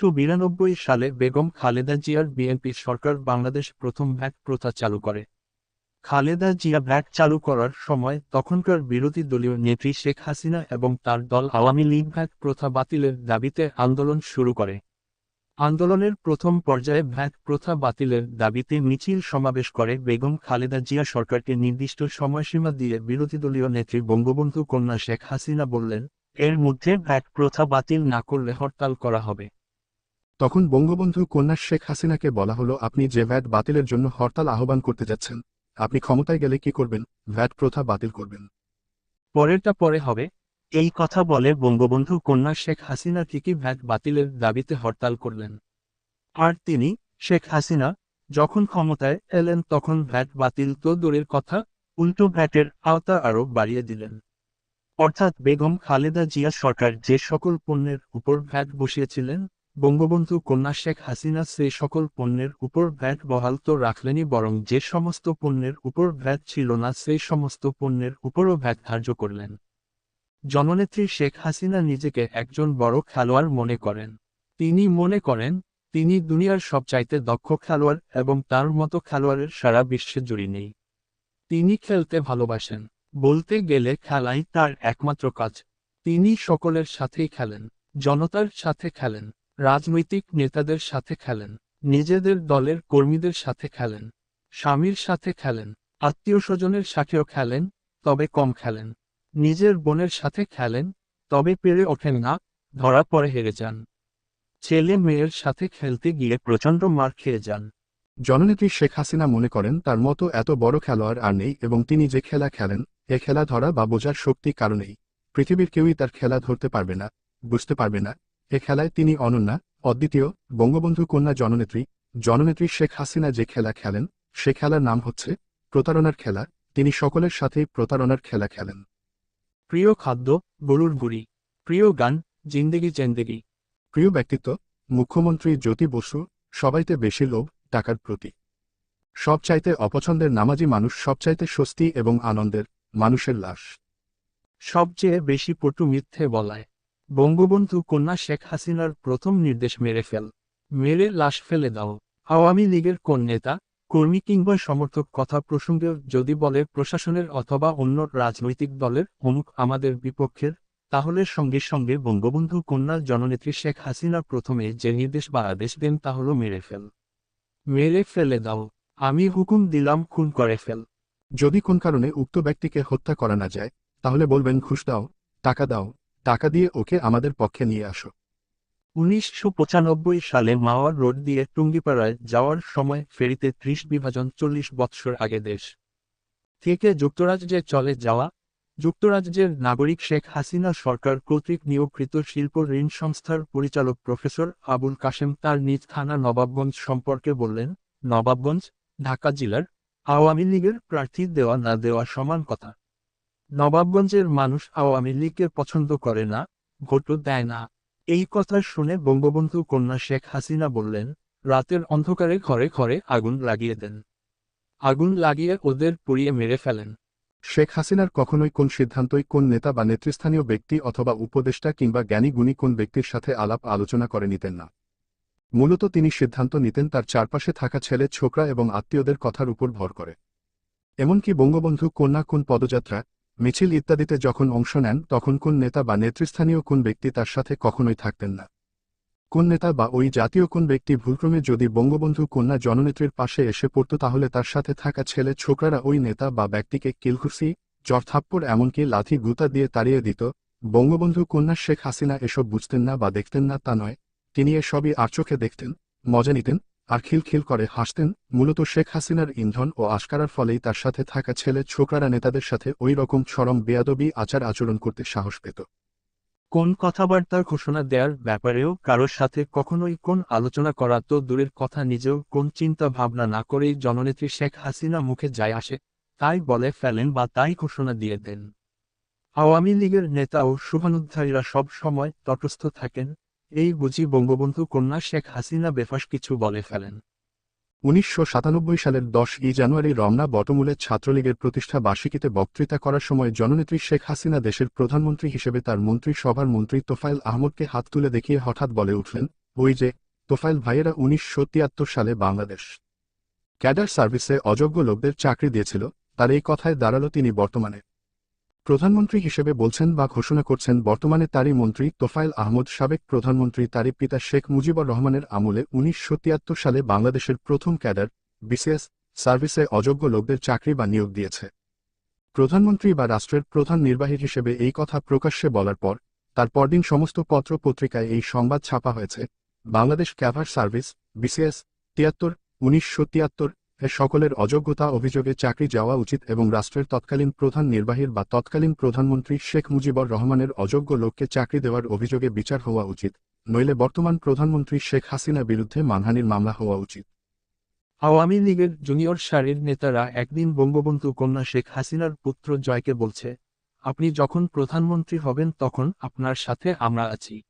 উনিশশো বিরানব্বই সালে বেগম খালেদা জিয়ার বিএনপি সরকার বাংলাদেশ প্রথম ভ্যাট প্রথা চালু করে। খালেদা জিয়া ভ্যাট চালু করার সময় তখনকার বিরোধী দলীয় নেত্রী শেখ হাসিনা এবং তার দল আওয়ামী লীগ ভ্যাট প্রথা বাতিলের দাবিতে আন্দোলন শুরু করে। আন্দোলনের প্রথম পর্যায়ে ভ্যাট প্রথা বাতিলের দাবিতে মিছিল সমাবেশ করে বেগম খালেদা জিয়া সরকারকে নির্দিষ্ট সময়সীমা দিয়ে বিরোধী দলীয় নেত্রী বঙ্গবন্ধু কন্যা শেখ হাসিনা বললেন, এর মধ্যে ভ্যাট প্রথা বাতিল না করলে হরতাল করা হবে। তখন বঙ্গবন্ধু কন্যা শেখ হাসিনাকে বলা হলো, আপনি যে ভ্যাট বাতিলের জন্য হরতাল আহ্বান করতে যাচ্ছেন, আপনি ক্ষমতায় গেলে কি করবেন? ভ্যাট প্রথা বাতিল করবেন। পরেরটা পরে হবে। এই কথা বলে বঙ্গবন্ধু কন্যা শেখ হাসিনা ঠিকই ভ্যাট বাতিলের দাবিতে হরতাল করলেন। আর তিনি, শেখ হাসিনা, যখন ক্ষমতায় এলেন তখন ভ্যাট বাতিল তো দূরের কথা, উল্টো ভ্যাটের আওতা আরও বাড়িয়ে দিলেন। অর্থাৎ বেগম খালেদা জিয়া সরকার যে সকল পণ্যের উপর ভ্যাট বসিয়েছিলেন বঙ্গবন্ধু কন্যা শেখ হাসিনা সেই সকল পণ্যের উপর ভ্যাট বহাল তো রাখলেনই বরং যে সমস্ত পণ্যের উপর ভ্যাট ছিল না সেই সমস্ত পণ্যের উপরও ভ্যাট ধার্য করলেন। জননেত্রী শেখ হাসিনা নিজেকে একজন বড় খেলোয়াড় মনে করেন। তিনি মনে করেন, তিনি দুনিয়ার সবচাইতে দক্ষ খেলোয়াড় এবং তার মতো খেলোয়াড়ের সারা বিশ্বে জুড়ি নেই। তিনি খেলতে ভালোবাসেন। বলতে গেলে খেলাই তার একমাত্র কাজ। তিনি সকলের সাথেই খেলেন, জনতার সাথে খেলেন। রাজনৈতিক নেতাদের সাথে খেলেন, নিজেদের দলের কর্মীদের সাথে খেলেন, স্বামীর সাথে খেলেন, আত্মীয় স্বজনের সাথেও খেলেন, তবে কম খেলেন, নিজের বোনের সাথে খেলেন, তবে পেরে ওঠেন না, ধরা পরে হেরে যান। ছেলে মেয়ের সাথে খেলতে গিয়ে প্রচণ্ড মার খেয়ে যান। জননেত্রী শেখ হাসিনা মনে করেন, তার মতো এত বড় খেলোয়াড় আর নেই এবং তিনি যে খেলা খেলেন, এ খেলা ধরা বা বোঝার শক্তি কারণেই পৃথিবীর কেউই তার খেলা ধরতে পারবে না, বুঝতে পারবে না। এ খেলায় তিনি অনন্যা, অদ্বিতীয়, বঙ্গবন্ধু কন্যা জননেত্রী জননেত্রী শেখ হাসিনা যে খেলা খেলেন, সে খেলার নাম হচ্ছে প্রতারণার খেলা, তিনি সকলের সাথেই প্রতারণার খেলা খেলেন। প্রিয় খাদ্য, গরুর গুড়ি, প্রিয় গান, জিন্দেগি জেন্দেগি প্রিয় ব্যক্তিত্ব, মুখ্যমন্ত্রী জ্যোতি বসু, সবাইতে বেশি লোভ, টাকার প্রতি। সবচাইতে অপছন্দের নামাজি মানুষ সবচাইতে স্বস্তি এবং আনন্দের, মানুষের লাশ। সবচেয়ে বেশি পটু মিথ্যে বলায়। বঙ্গবন্ধু কন্যা শেখ হাসিনার প্রথম নির্দেশ মেরে ফেল, মেরে লাশ ফেলে দাও। আওয়ামী লীগের কোন নেতা, কর্মী কিংবা সমর্থক কথা প্রসঙ্গে যদি বলে প্রশাসনের অথবা অন্য রাজনৈতিক দলের অমুক আমাদের বিপক্ষের, তাহলে সঙ্গে সঙ্গে বঙ্গবন্ধু কন্যা জননেত্রী শেখ হাসিনা প্রথমে যে নির্দেশ বা আদেশ দেন তা হল মেরে ফেল। মেরে ফেলে দাও। আমি হুকুম দিলাম খুন করে ফেল। যদি কোন কারণে উক্ত ব্যক্তিকে হত্যা করা না যায়, তাহলে বলবেন, ঘুষ দাও, টাকা দাও। টাকা দিয়ে ওকে আমাদের পক্ষে নিয়ে আসো। উনিশশো পঁচানব্বই সালে মাওয়ার রোড দিয়ে টুঙ্গিপাড়ায় যাওয়ার সময় ফেরিতে ত্রিশ বিভাজন চল্লিশ বৎসর আগে দেশ থেকে যুক্তরাজ্যে চলে যাওয়া যুক্তরাজ্যের নাগরিক শেখ হাসিনা সরকার কর্তৃক নিয়োগকৃত শিল্প ঋণ সংস্থার পরিচালক প্রফেসর আবুল কাশেম তার নিজ থানা নবাবগঞ্জ সম্পর্কে বললেন, নবাবগঞ্জ, ঢাকা জেলার আওয়ামী লীগের প্রার্থী দেওয়া না দেওয়া সমান কথা। নবাবগঞ্জের মানুষ আওয়ামী লীগকে পছন্দ করে না ভোটও দেয় না। এই কথা শুনে বঙ্গবন্ধু কন্যা শেখ হাসিনা বললেন, রাতের অন্ধকারে ঘরে ঘরে আগুন লাগিয়ে দেন। আগুন লাগিয়ে ওদের পুড়িয়ে মেরে ফেলেন। শেখ হাসিনার কখনোই কোন সিদ্ধান্তই কোন নেতা বা নেতৃস্থানীয় ব্যক্তি অথবা উপদেষ্টা কিংবা জ্ঞানী গুণী কোন ব্যক্তির সাথে আলাপ আলোচনা করে নিতেন না। মূলত তিনি সিদ্ধান্ত নিতেন তার চারপাশে থাকা ছেলে, ছোকরা এবং আত্মীয়দের কথার উপর ভর করে। এমনকি বঙ্গবন্ধু কন্যা কোন পদযাত্রা মিছিল ইত্যাদিতে যখন অংশ নেন, তখন কোন নেতা বা নেতৃস্থানীয় কোন ব্যক্তি তার সাথে কখনোই থাকতেন না। কোন নেতা বা ওই জাতীয় কোন ব্যক্তি ভুলক্রমে যদি বঙ্গবন্ধু কন্যা জননেত্রীর পাশে এসে পড়ত, তাহলে তার সাথে থাকা ছেলে ছোকরারা ওই নেতা বা ব্যক্তিকে কিলঘুসি চরথাপ্পড় এমনকি লাথি গুতা দিয়ে তাড়িয়ে দিত, বঙ্গবন্ধু কন্যা শেখ হাসিনা এসব বুঝতেন না বা দেখতেন না তা নয়, তিনি এসবই আর চোখে দেখতেন, মজা নিতেন। আর খিলখিল করে হাসতেন, মূলত শেখ হাসিনার ইন্ধন ও আশকারার ফলেই তার সাথে থাকা ছেলে ছোকরারা নেতাদের সাথে ওই রকম চরম বেয়াদবি আচার আচরণ করতে সাহস পেত। কোন কথাবার্তার ঘোষণা দেওয়ার ব্যাপারেও কারোর সাথে কখনোই কোন আলোচনা করা তো দূরের কথা, নিজেও কোন চিন্তা ভাবনা না করেই জননেত্রী শেখ হাসিনা মুখে যায় আসে, তাই বলে ফেলেন বা তাই ঘোষণা দিয়ে দেন। আওয়ামী লীগের নেতা ও শুভানুদ্ধারীরা সব সময় তটস্থ থাকেন এই বুঝি বঙ্গবন্ধু কন্যা শেখ হাসিনা বেফাস কিছু বলে ফেলেন। উনিশশো সাতানব্বই সালের দশ ই জানুয়ারি রমনা বটমূলের ছাত্রলীগের প্রতিষ্ঠা বার্ষিকীতে বক্তৃতা করার সময় জননেত্রী শেখ হাসিনা দেশের প্রধানমন্ত্রী হিসেবে তার মন্ত্রী সভার মন্ত্রী তোফায়েল আহমদকে হাত তুলে দেখিয়ে হঠাৎ বলে উঠলেন, ওই যে তোফাইল ভাইয়েরা উনিশশো তিয়াত্তর সালে বাংলাদেশ ক্যাডার সার্ভিসে অযোগ্য লোকদের চাকরি দিয়েছিল, তার এই কথায় দাঁড়াল তিনি বর্তমানে। প্রধানমন্ত্রী হিসেবে বলছেন বা ঘোষণা করছেন, বর্তমানে তারই মন্ত্রী তোফাইল আহমদ সাবেক প্রধানমন্ত্রী তারই পিতা শেখ মুজিবুর রহমানের আমলে উনিশশো তিয়াত্তর সালে বাংলাদেশের প্রথম ক্যাডার, বিসিএস, সার্ভিসে অযোগ্য লোকদের চাকরি বা নিয়োগ দিয়েছে। প্রধানমন্ত্রী বা রাষ্ট্রের প্রধান নির্বাহী হিসেবে এই কথা প্রকাশ্যে বলার পর, তার পরদিন সমস্ত পত্র পত্রিকায় এই সংবাদ ছাপা হয়েছে। বাংলাদেশ ক্যাভার সার্ভিস, বিসিএস, তিয়াত্তর উনিশশো তিয়াত্তর সকলের অযোগ্যতা অভিযোগে চাকরি যাওয়া উচিত এবং রাষ্ট্রের তৎকালীন প্রধান নির্বাহীর বা তৎকালীন প্রধানমন্ত্রী শেখ মুজিবুর রহমানের অযোগ্য লোককে চাকরি দেওয়ার অভিযোগে বিচার হওয়া উচিত, নইলে বর্তমান প্রধানমন্ত্রী শেখ হাসিনা বিরুদ্ধে মানহানির মামলা হওয়া উচিত। আওয়ামী লীগের জুনিয়র সারির নেতারা একদিন বঙ্গবন্ধু কন্যা শেখ হাসিনার পুত্র জয়কে বলছে, আপনি যখন প্রধানমন্ত্রী হবেন তখন আপনার সাথে আমরা আছি।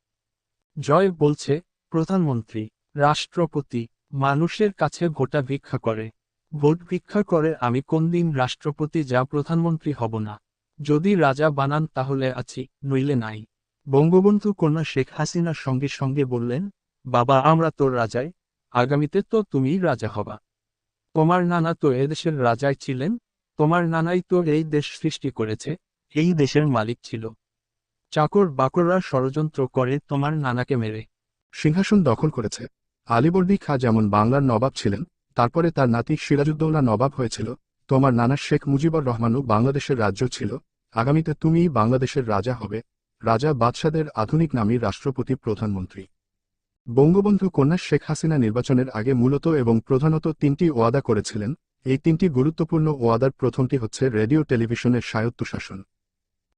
জয় বলছে, প্রধানমন্ত্রী, রাষ্ট্রপতি, মানুষের কাছে ভোটা ভিক্ষা করে। ভোট ভিক্ষা করে আমি কোন দিন রাষ্ট্রপতি যা প্রধানমন্ত্রী হব না। যদি রাজা বানান তাহলে আছি, নইলে নাই। বঙ্গবন্ধু কন্যা শেখ হাসিনার সঙ্গে সঙ্গে বললেন, বাবা, আমরা তোর রাজাই, আগামীতে তো তুমিই রাজা হবা। তোমার নানা তো এদেশের রাজাই ছিলেন, তোমার নানাই তো এই দেশ সৃষ্টি করেছে, এই দেশের মালিক ছিল। চাকর বাকররা ষড়যন্ত্র করে তোমার নানাকে মেরে। সিংহাসন দখল করেছে। আলিবর্দী খা যেমন বাংলার নবাব ছিলেন তারপরে তার নাতি সিরাজউদ্দৌলা নবাব হয়েছিল, তোমার নানা শেখ মুজিবুর রহমানও বাংলাদেশের রাজ্য ছিল, আগামীতে তুমিই বাংলাদেশের রাজা হবে, রাজা বাদশাদের আধুনিক নামী রাষ্ট্রপতি প্রধানমন্ত্রী। বঙ্গবন্ধু কন্যা শেখ হাসিনা নির্বাচনের আগে মূলত এবং প্রধানত তিনটি ওয়াদা করেছিলেন, এই তিনটি গুরুত্বপূর্ণ ওয়াদার প্রথমটি হচ্ছে রেডিও টেলিভিশনের স্বায়ত্তশাসন।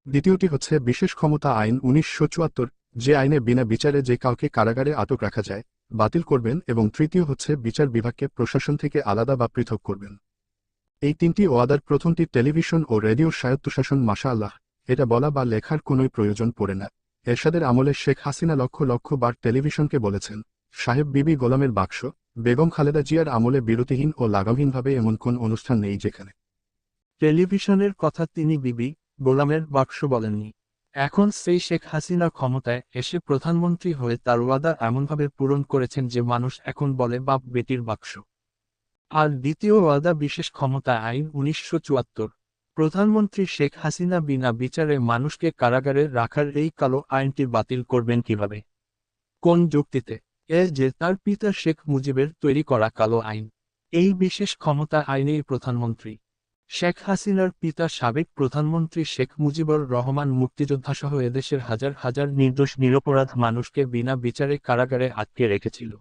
দ্বিতীয়টি হচ্ছে বিশেষ ক্ষমতা আইন উনিশশো চুয়াত্তর, যে আইনে বিনা বিচারে যে কাউকে কারাগারে আটক রাখা যায় বাতিল করবেন এবং তৃতীয় হচ্ছে বিচার বিভাগকে প্রশাসন থেকে আলাদা বা পৃথক করবেন। এই তিনটি ওয়াদার প্রথমটি টেলিভিশন ও রেডিও স্বায়ত্তশাসন মাশা আল্লাহ এটা বলা বা লেখার কোনোই প্রয়োজন পড়ে না। এরশাদের আমলে শেখ হাসিনা লক্ষ লক্ষ বার টেলিভিশনকে বলেছেন, সাহেব বিবি গোলামের বাক্স, বেগম খালেদা জিয়ার আমলে বিরতিহীন ও লাগামহীনভাবে এমন কোন অনুষ্ঠান নেই যেখানে। টেলিভিশনের কথা তিনি বিবি গোলামের বাক্স বলেননি। এখন সেই শেখ হাসিনা ক্ষমতায় এসে প্রধানমন্ত্রী হয়ে তার ওয়াদা এমনভাবে পূরণ করেছেন যে মানুষ এখন বলে বাপ বেটির বাক্স। আর দ্বিতীয় ওয়াদা বিশেষ ক্ষমতা আইন উনিশশো চুয়াত্তর। প্রধানমন্ত্রী শেখ হাসিনা বিনা বিচারে মানুষকে কারাগারে রাখার এই কালো আইনটি বাতিল করবেন কীভাবে? কোন যুক্তিতে? এ যে তার পিতা শেখ মুজিবের তৈরি করা কালো আইন। এই বিশেষ ক্ষমতা আইনেই প্রধানমন্ত্রী। শেখ হাসিনার পিতা সাবেক প্রধানমন্ত্রী শেখ মুজিবুর রহমান মুক্তিযোদ্ধাসহ এদেশের হাজার হাজার নির্দোষ নিরপরাধ মানুষকে বিনা বিচারে কারাগারে আটকে রেখেছিল।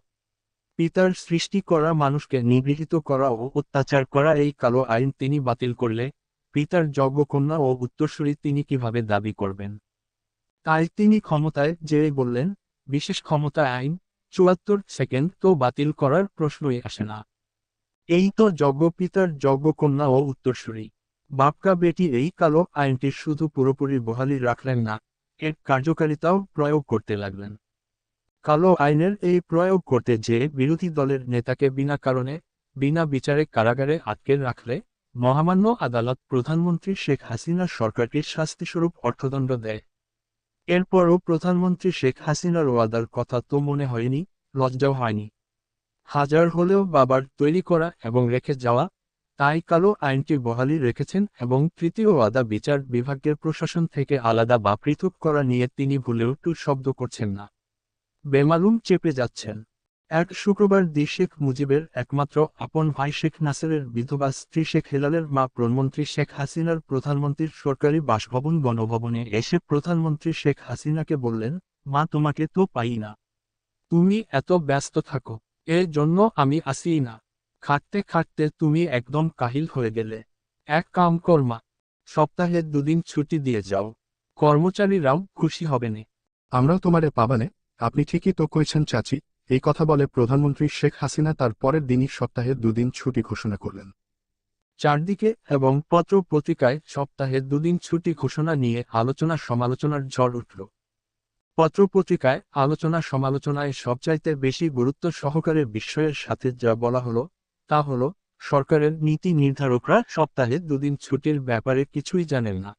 পিতার সৃষ্টি করা মানুষকে নিগৃহীত করা ও অত্যাচার করা এই কালো আইন তিনি বাতিল করলে পিতার যজ্ঞকন্যা ও উত্তরসূরি তিনি কীভাবে দাবি করবেন? তাই তিনি ক্ষমতায় যে বললেন, বিশেষ ক্ষমতা আইন, চুয়াত্তর সেকেন্ড তো বাতিল করার প্রশ্নই আসে না। এই তো যজ্ঞপিতার যজ্ঞকন্যা ও উত্তরসূরি। বাপকা বেটি এই কালো আইনটি শুধু পুরোপুরি বহালি রাখলেন না, এর কার্যকারিতাও প্রয়োগ করতে লাগলেন। কালো আইনের এই প্রয়োগ করতে যে বিরোধী দলের নেতাকে বিনা কারণে, বিনা বিচারে কারাগারে আটকে রাখলে, মহামান্য আদালত প্রধানমন্ত্রী শেখ হাসিনার সরকারকে শাস্তিস্বরূপ অর্থদণ্ড দেয়। এরপরও প্রধানমন্ত্রী শেখ হাসিনার ওয়াদার কথা তো মনে হয়নি, লজ্জাও হয়নি। হাজার হলেও বাবার তৈরি করা এবং রেখে যাওয়া, তাই কালো আইনটি বহালি রেখেছেন এবং তৃতীয় ওয়াদা বিচার বিভাগের প্রশাসন থেকে আলাদা বা পৃথক করা নিয়ে তিনি ভুলেও টু শব্দ করছেন না। বেমালুম চেপে যাচ্ছেন। এক শুক্রবার দি শেখ মুজিবের একমাত্র আপন ভাই শেখ নাসেরের বিধবা স্ত্রী শেখ হেলালের মা প্রধানমন্ত্রী শেখ হাসিনার প্রধানমন্ত্রীর সরকারি বাসভবন গণভবনে এসে প্রধানমন্ত্রী শেখ হাসিনাকে বললেন, মা, তোমাকে তো পাই না। তুমি এত ব্যস্ত থাকো। এর জন্য আমি আসিই না। খাটতে খাটতে তুমি একদম কাহিল হয়ে গেলে। এক কাম কর মা সপ্তাহে দুদিন ছুটি দিয়ে যাও। কর্মচারীরাও খুশি হবেনে আমরাও তোমারে পাবানে আপনি ঠিকই তো কইছেন চাচি এই কথা বলে প্রধানমন্ত্রী শেখ হাসিনা তার পরের দিনই সপ্তাহে দুদিন ছুটি ঘোষণা করলেন। চারদিকে এবং পত্র পত্রিকায় সপ্তাহে দুদিন ছুটি ঘোষণা নিয়ে আলোচনা সমালোচনার ঝড় উঠল। পত্রপত্রিকায় আলোচনা সমালোচনায় সবচাইতে বেশি গুরুত্ব সহকারে বিষয়ের সাথে যা বলা হলো, তা হলো, সরকারের নীতি নির্ধারকরা সপ্তাহে দুদিন ছুটির ব্যাপারে কিছুই জানেন না।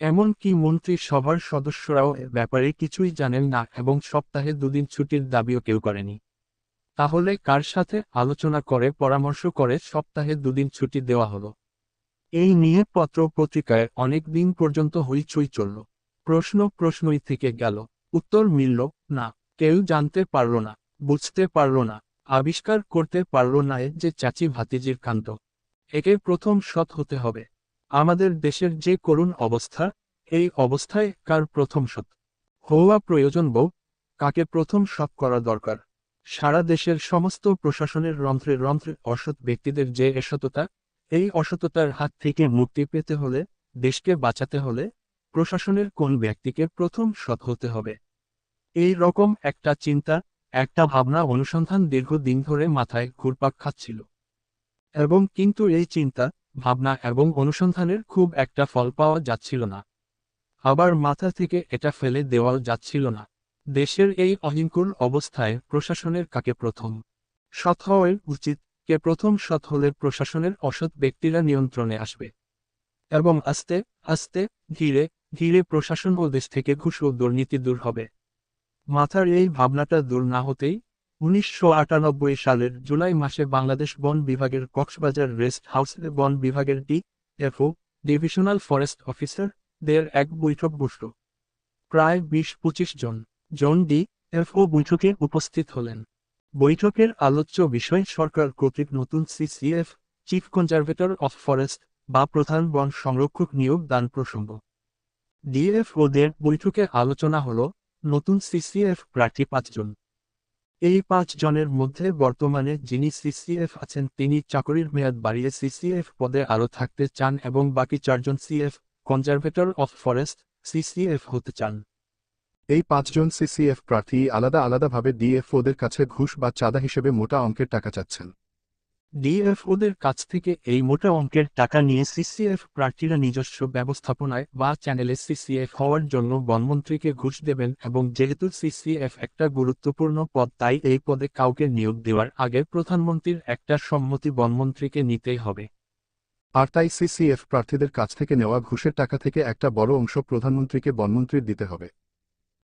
এমনকি মন্ত্রী সভার সদস্যরাও ব্যাপারে কিছুই জানেন না এবং সপ্তাহে দুদিন ছুটির দাবিও কেউ করেনি। তাহলে কার সাথে আলোচনা করে, পরামর্শ করে সপ্তাহে দুদিন ছুটি দেওয়া হলো? এই নিয়ে পত্র পত্রিকায় অনেক দিন পর্যন্ত হইচই চলল। প্রশ্ন প্রশ্নই থেকে গেল। উত্তর মিলল, না, কেউ জানতে পারল না, বুঝতে পারল না, আবিষ্কার করতে পারল না যে চাচি ভাতিজির কান্ত একে প্রথম সৎ হতে হবে। আমাদের দেশের যে করুণ অবস্থা, এই অবস্থায় কার প্রথম সৎ? হওয়া প্রয়োজন বউ, কাকে প্রথম সৎ করা দরকার? সারা দেশের সমস্ত প্রশাসনের রন্ধ্রে রন্ধ্রে অসৎ ব্যক্তিদের যে এসততা, এই অসততার হাত থেকে মুক্তি পেতে হলে, দেশকে বাঁচাতে হলে প্রশাসনের কোন ব্যক্তিকে প্রথম সৎ হতে হবে? এই রকম একটা চিন্তা, একটা ভাবনা অনুসন্ধান দীর্ঘদিন ধরে মাথায় ঘুরপাক খাচ্ছিল। এবং কিন্তু এই চিন্তা, ভাবনা এবং অনুসন্ধানের খুব একটা ফল পাওয়া যাচ্ছিল না। আবার মাথা থেকে এটা ফেলে দেওয়াও যাচ্ছিল না। দেশের এই অহিংকুল অবস্থায় প্রশাসনের কাকে প্রথম সৎ হওয়ার উচিত, কে প্রথম সৎ হলে প্রশাসনের অসৎ ব্যক্তিরা নিয়ন্ত্রণে আসবে। এবং আস্তে আস্তে, ধীরে ধীরে প্রশাসন ও দেশ থেকে ঘুষ ও দুর্নীতি দূর হবে। মাথার এই ভাবনাটা দূর না হতেই উনিশশো আটানব্বই সালের জুলাই মাসে বাংলাদেশ বন বিভাগের কক্সবাজার রেস্ট হাউসে বন বিভাগের ডি ডিভিশনাল ফরেস্ট অফিসার দের এক বৈঠক বসল। প্রায় বিশ পঁচিশ জন জন ডি এফও বৈঠকে উপস্থিত হলেন। বৈঠকের আলোচ্য বিষয় সরকার কর্তৃক নতুন CCF chief conservator of forest বা প্রধান বন সংরক্ষক নিয়োগ দান প্রসঙ্গ। ডিএফওদের বৈঠকে আলোচনা হল নতুন সিসিএফ প্রার্থী পাঁচজন। এই পাঁচ জনের মধ্যে বর্তমানে যিনি সিসিএফ আছেন, তিনি চাকরির মেয়াদ বাড়িয়ে সিসিএফ পদে আরও থাকতে চান এবং বাকি চারজন CF conservator of forest CCF হতে চান। এই পাঁচজন সিসিএফ প্রার্থী আলাদা আলাদাভাবে ডিএফওদের কাছে ঘুষ বা চাঁদা হিসেবে মোটা অঙ্কের টাকা চাচ্ছেন। ডিএফওদের কাছ থেকে এই মোটা অঙ্কের টাকা নিয়ে সিসিএফ প্রার্থীরা নিজস্ব ব্যবস্থাপনায় বা চ্যানেলে সিসিএফ হওয়ার জন্য বনমন্ত্রীকে ঘুষ দেবেন এবং যেহেতু সিসিএফ একটা গুরুত্বপূর্ণ পদ, তাই এই পদে কাউকে নিয়োগ দেওয়ার আগে প্রধানমন্ত্রীর একটা সম্মতি বনমন্ত্রীকে নিতেই হবে। আর তাই সিসিএফ প্রার্থীদের কাছ থেকে নেওয়া ঘুষের টাকা থেকে একটা বড় অংশ প্রধানমন্ত্রীকে বনমন্ত্রীর দিতে হবে।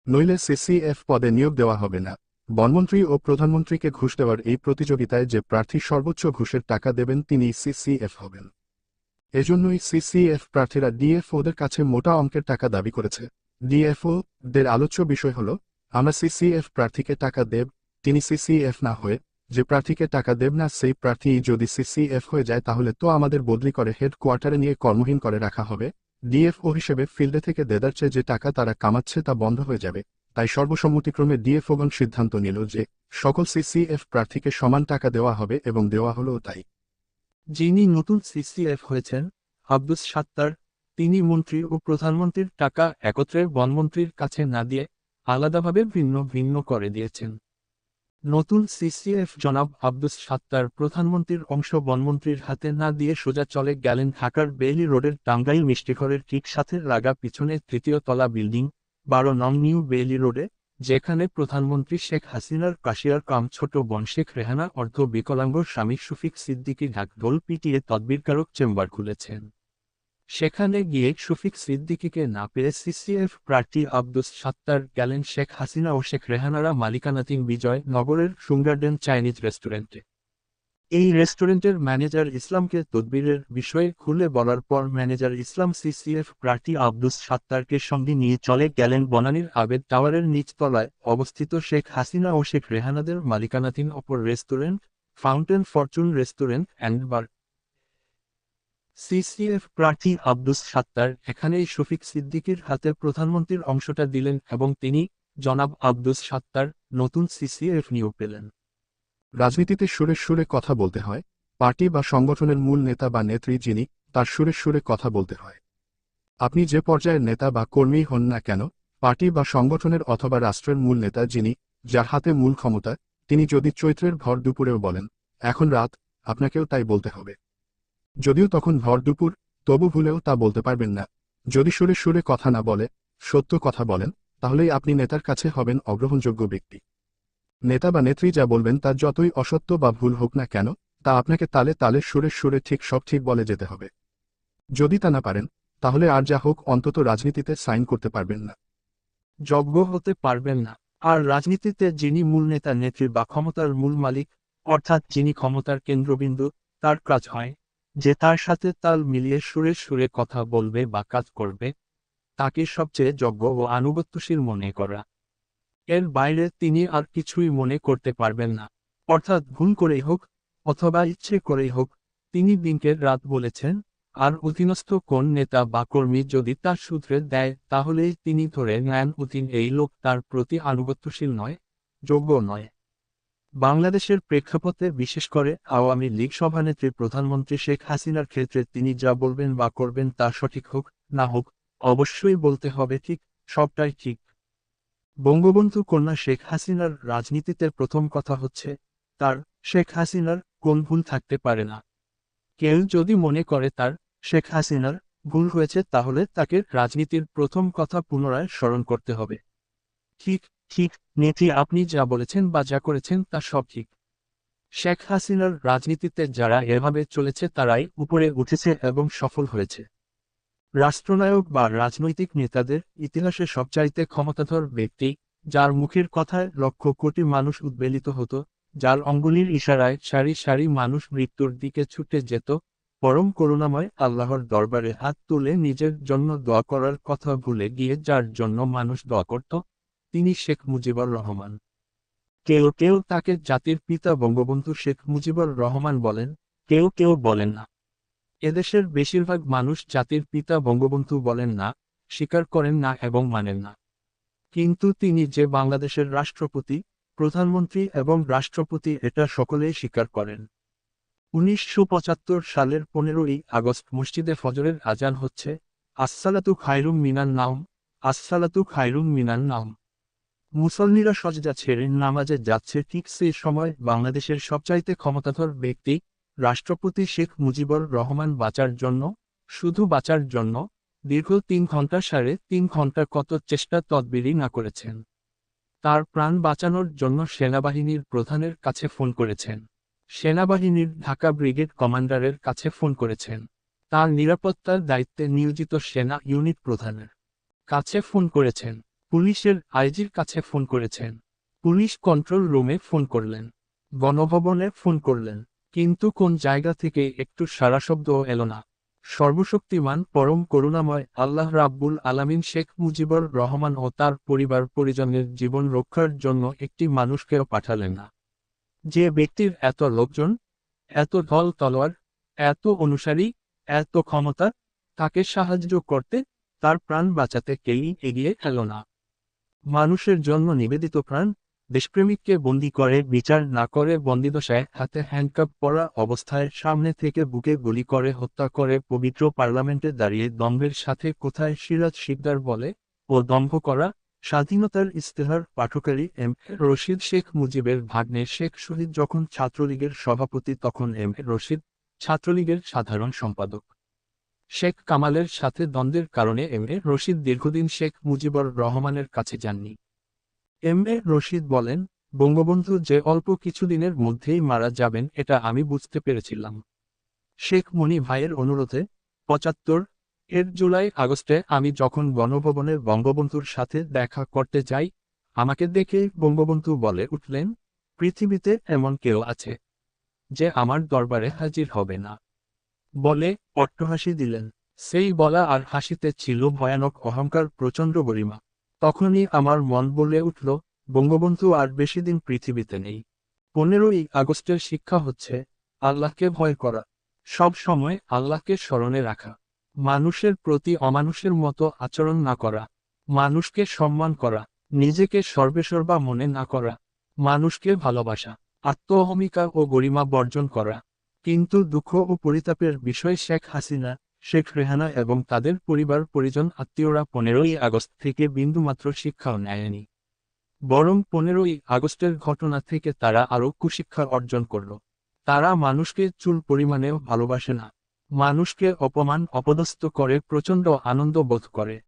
নইলে সিসিএফ পদে নিয়োগ দেওয়া হবে না। বনমন্ত্রী ও প্রধানমন্ত্রীকে ঘুষ দেওয়ার এই প্রতিযোগিতায় যে প্রার্থী সর্বোচ্চ ঘুষের টাকা দেবেন তিনি সিসিএফ হবেন। এজন্যই সিসিএফ প্রার্থীরা ডিএফওদের কাছে মোটা অঙ্কের টাকা দাবি করেছে। ডিএফও দের আলোচ্য বিষয় হল, আমরা সিসিএফ প্রার্থীকে টাকা দেব, তিনি সিসিএফ না হয়ে, যে প্রার্থীকে টাকা দেব না, সেই প্রার্থী যদি সিসিএফ হয়ে যায়, তাহলে তো আমাদের বদলি করে হেড কোয়ার্টারে নিয়ে কর্মহীন করে রাখা হবে। ডিএফও হিসেবে ফিল্ডে থেকে দেদার চেয়ে যে টাকা তারা কামাচ্ছে তা বন্ধ হয়ে যাবে। তাই সর্বসম্মতিক্রমে ডিএফওগণ সিদ্ধান্ত নিল যে, সকল সিসিএফ প্রার্থীকে সমান টাকা দেওয়া হবে এবং দেওয়া হলো তাই। যিনি নতুন সিসিএফ হয়েছেন, আব্দুস সাত্তার, তিনি মন্ত্রী ও প্রধানমন্ত্রীর টাকা একত্রে বনমন্ত্রীর কাছে না দিয়ে আলাদাভাবে ভিন্ন ভিন্ন করে দিয়েছেন। নতুন সিসিএফ জনাব আব্দুস সাত্তার প্রধানমন্ত্রীর অংশ বনমন্ত্রীর হাতে না দিয়ে সোজা চলে গেলেন ঢাকার বেইলি রোডের টাঙ্গাইল মিষ্টিঘরের ঠিক সাথে লাগা পিছনে তৃতীয় তলা বিল্ডিং বারো নং নিউ বেইলি রোডে, যেখানে প্রধানমন্ত্রী শেখ হাসিনার কাশিয়ার কাম ছোট বন শেখ রেহানা অর্ধ বিকলাঙ্গ স্বামী শফিক সিদ্দিকী ঢাকঢোল পিটিয়ে তদবিরকারক চেম্বার খুলেছেন। সেখানে গিয়ে শফিক সিদ্দিকীকে না পেয়ে সিসিএফ প্রার্থী আব্দুস সাত্তার গেলেন শেখ হাসিনা ও শেখ রেহানারা মালিকানাধীন বিজয় নগরের সুঙ্গার্ডেন চাইনিজ রেস্টুরেন্টে। এই রেস্টুরেন্টের ম্যানেজার ইসলামকে তদবিরের বিষয়ে খুলে বলার পর ম্যানেজার ইসলাম সিসিএফ প্রার্থী আব্দুস সাত্তারকে সঙ্গে নিয়ে চলে গেলেন বনানীর আবেদ টাওয়ারের নিচতলায় অবস্থিত শেখ হাসিনা ও শেখ রেহানাদের মালিকানাধীন অপর restaurant, fountain fortune restaurant and bar. CCF প্রার্থী আব্দুস সাত্তার এখানেই শফিক সিদ্দিকীর হাতে প্রধানমন্ত্রীর অংশটা দিলেন এবং তিনি জনাব আব্দুস সাত্তার নতুন সিসিএফ নিয়োগ পেলেন। রাজনীতিতে সুরে সুরে কথা বলতে হয়, পার্টি বা সংগঠনের মূল নেতা বা নেত্রী যিনি, তার সুরে সুরে কথা বলতে হয়। আপনি যে পর্যায়ের নেতা বা কর্মী হন না কেন, পার্টি বা সংগঠনের অথবা রাষ্ট্রের মূল নেতা যিনি, যার হাতে মূল ক্ষমতা, তিনি যদি চৈত্রের ভর দুপুরেও বলেন, এখন রাত, আপনাকেও তাই বলতে হবে। যদিও তখন ভর দুপুর, তবু ভুলেও তা বলতে পারবেন না। যদি সুরে সুরে কথা না বলে, সত্য কথা বলেন, তাহলেই আপনি নেতার কাছে হবেন অগ্রহণযোগ্য ব্যক্তি। নেতা বা নেত্রী যা বলবেন তা যতই অসত্য বা ভুল হোক না কেন, তা আপনাকে তালে তালে সুরে সুরে ঠিক সব ঠিক বলে যেতে হবে। যদি তা না পারেন, তাহলে আর যা হোক অন্তত রাজনীতিতে সাইন করতে পারবেন না। যজ্ঞ হতে পারবেন না। আর রাজনীতিতে যিনি মূল নেতা, নেত্রী বা ক্ষমতার মূল মালিক, অর্থাৎ যিনি ক্ষমতার কেন্দ্রবিন্দু, তার কাজ হয় যে তার সাথে তাল মিলিয়ে সুরে সুরে কথা বলবে বা কাজ করবে। তাকে সবচেয়ে যজ্ঞ ও আনুগত্যশীল মনে করা। এর বাইরে তিনি আর কিছুই মনে করতে পারবেন না। অর্থাৎ ভুল করেই হোক অথবা ইচ্ছে করেই হোক, তিনি দিনকের রাত বলেছেন, আর অধীনস্থ কোন নেতা বা কর্মী যদি তার সূত্রে দেয়, তাহলেই তিনি ধরে নেন অধীন এই লোক তার প্রতি আনুগত্যশীল নয়, যোগ্য নয়। বাংলাদেশের প্রেক্ষাপটে বিশেষ করে আওয়ামী লীগ সভানেত্রী প্রধানমন্ত্রী শেখ হাসিনার ক্ষেত্রে তিনি যা বলবেন বা করবেন তা সঠিক হোক, না হোক, অবশ্যই বলতে হবে ঠিক, সবটাই ঠিক। বঙ্গবন্ধু কন্যা শেখ হাসিনার রাজনীতিতে প্রথম কথা হচ্ছে, তার শেখ হাসিনার কোন ভুল থাকতে পারে না। কেউ যদি মনে করে তার শেখ হাসিনার ভুল হয়েছে, তাহলে তাকে রাজনীতির প্রথম কথা পুনরায় স্মরণ করতে হবে। ঠিক ঠিক নেত্রী আপনি যা বলেছেন বা যা করেছেন তা সব ঠিক। শেখ হাসিনার রাজনীতিতে যারা এভাবে চলেছে, তারাই উপরে উঠেছে এবং সফল হয়েছে। রাষ্ট্রনায়ক বা রাজনৈতিক নেতাদের ইতিহাসে সবচাইতে ক্ষমতাধর ব্যক্তি, যার মুখের কথায় লক্ষ কোটি মানুষ উদ্বেলিত হতো, যার অঙ্গুলির ইশারায় সারি সারি মানুষ মৃত্যুর দিকে ছুটে যেত, পরম করুণাময় আল্লাহর দরবারে হাত তুলে নিজের জন্য দোয়া করার কথা ভুলে গিয়ে যার জন্য মানুষ দোয়া করত, তিনি শেখ মুজিবুর রহমান। কেউ কেউ তাকে জাতির পিতা বঙ্গবন্ধু শেখ মুজিবুর রহমান বলেন, কেউ কেউ বলেন না। এদেশের বেশিরভাগ মানুষ জাতির পিতা বঙ্গবন্ধু বলেন না, স্বীকার করেন না এবং মানেন না। কিন্তু তিনি যে বাংলাদেশের রাষ্ট্রপতি, প্রধানমন্ত্রী এবং রাষ্ট্রপতি এটা সকলেই স্বীকার করেন। উনিশশো পঁচাত্তর সালের পনেরোই আগস্ট মসজিদে ফজরের আজান হচ্ছে, আসসালাতু খায়রুম মিনান নাম আসসালাতু খায়রুম মিনান নাম মুসল্লিরা সজদা ছেড়ে নামাজে যাচ্ছে ঠিক সেই সময় বাংলাদেশের সবচাইতে ক্ষমতাধর ব্যক্তি রাষ্ট্রপতি শেখ মুজিবুর রহমান বাঁচার জন্য, শুধু বাঁচার জন্য, দীর্ঘ তিন ঘণ্টা সাড়ে তিন ঘণ্টা কত চেষ্টা তদবিরই না করেছেন। তার প্রাণ বাঁচানোর জন্য সেনাবাহিনীর প্রধানের কাছে ফোন করেছেন। সেনাবাহিনীর ঢাকা ব্রিগেড কমান্ডারের কাছে ফোন করেছেন। তার নিরাপত্তার দায়িত্বে নিয়োজিত সেনা ইউনিট প্রধানের কাছে ফোন করেছেন। পুলিশের আইজির কাছে ফোন করেছেন। পুলিশ কন্ট্রোল রুমে ফোন করলেন। গণভবনে ফোন করলেন। কিন্তু কোন জায়গা থেকে একটু সারা শব্দও এলো না। সর্বশক্তিমান, পরম করুণাময় আল্লাহ রাব্বুল আলামিন শেখ মুজিবুর রহমান ও তার পরিবার পরিজনের জীবন রক্ষার জন্য একটি মানুষকেও পাঠালেন না। যে ব্যক্তির এত লোকজন, এত ঢল তলোয়ার, এত অনুসারী, এত ক্ষমতা, তাকে সাহায্য করতে তার প্রাণ বাঁচাতে কেউই এগিয়ে এল না। মানুষের জন্য নিবেদিত প্রাণ দেশপ্রেমিককে বন্দি করে, বিচার না করে বন্দিদশায় হাতে হ্যান্ডকাপ পরা অবস্থায় সামনে থেকে বুকে গুলি করে হত্যা করে পবিত্র পার্লামেন্টে দাঁড়িয়ে দম্ভের সাথে কোথায় সিরাজ শিকদার বলে ও দম্ভ করা স্বাধীনতার ইস্তেহার পাঠকারী এম রশিদ শেখ মুজিবের ভাগ্নে শেখ শহীদ যখন ছাত্রলীগের সভাপতি তখন এম রশিদ, ছাত্রলীগের সাধারণ সম্পাদক। শেখ কামালের সাথে দ্বন্দ্বের কারণে এম এ রশিদ দীর্ঘদিন শেখ মুজিবুর রহমানের কাছে যাননি। এম এ রশিদ বলেন, বঙ্গবন্ধু যে অল্প কিছুদিনের মধ্যেই মারা যাবেন, এটা আমি বুঝতে পেরেছিলাম। শেখ মনি ভাইয়ের অনুরোধে, পঁচাত্তর এর জুলাই আগস্টে আমি যখন গণভবনে বঙ্গবন্ধুর সাথে দেখা করতে যাই, আমাকে দেখে বঙ্গবন্ধু বলে উঠলেন, পৃথিবীতে এমন কেউ আছে, যে আমার দরবারে হাজির হবে না। বলে অট্টহাসি দিলেন। সেই বলা আর হাসিতে ছিল ভয়ানক অহংকার প্রচণ্ড গরিমা। তখনই আমার মন বলে উঠল, বঙ্গবন্ধু আর বেশি দিন পৃথিবীতে নেই। পনেরোই আগস্টের শিক্ষা হচ্ছে, আল্লাহকে ভয় করা। সব সময় আল্লাহকে স্মরণে রাখা। মানুষের প্রতি অমানুষের মতো আচরণ না করা। মানুষকে সম্মান করা। নিজেকে সর্বেসর্বা মনে না করা। মানুষকে ভালোবাসা। আত্মহমিকা ও গরিমা বর্জন করা। কিন্তু দুঃখ ও পরিতাপের বিষয় শেখ হাসিনা শেখ রেহানা এবং তাদের পরিবার পরিজন আত্মীয়রা পনেরোই আগস্ট থেকে বিন্দুমাত্র শিক্ষাও নেয়নি। বরং পনেরোই আগস্টের ঘটনা থেকে তারা আরও কুশিক্ষা অর্জন করল। তারা মানুষকে চুল পরিমাণেও ভালোবাসে না। মানুষকে অপমান, অপদস্থ করে, প্রচণ্ড আনন্দ বোধ করে।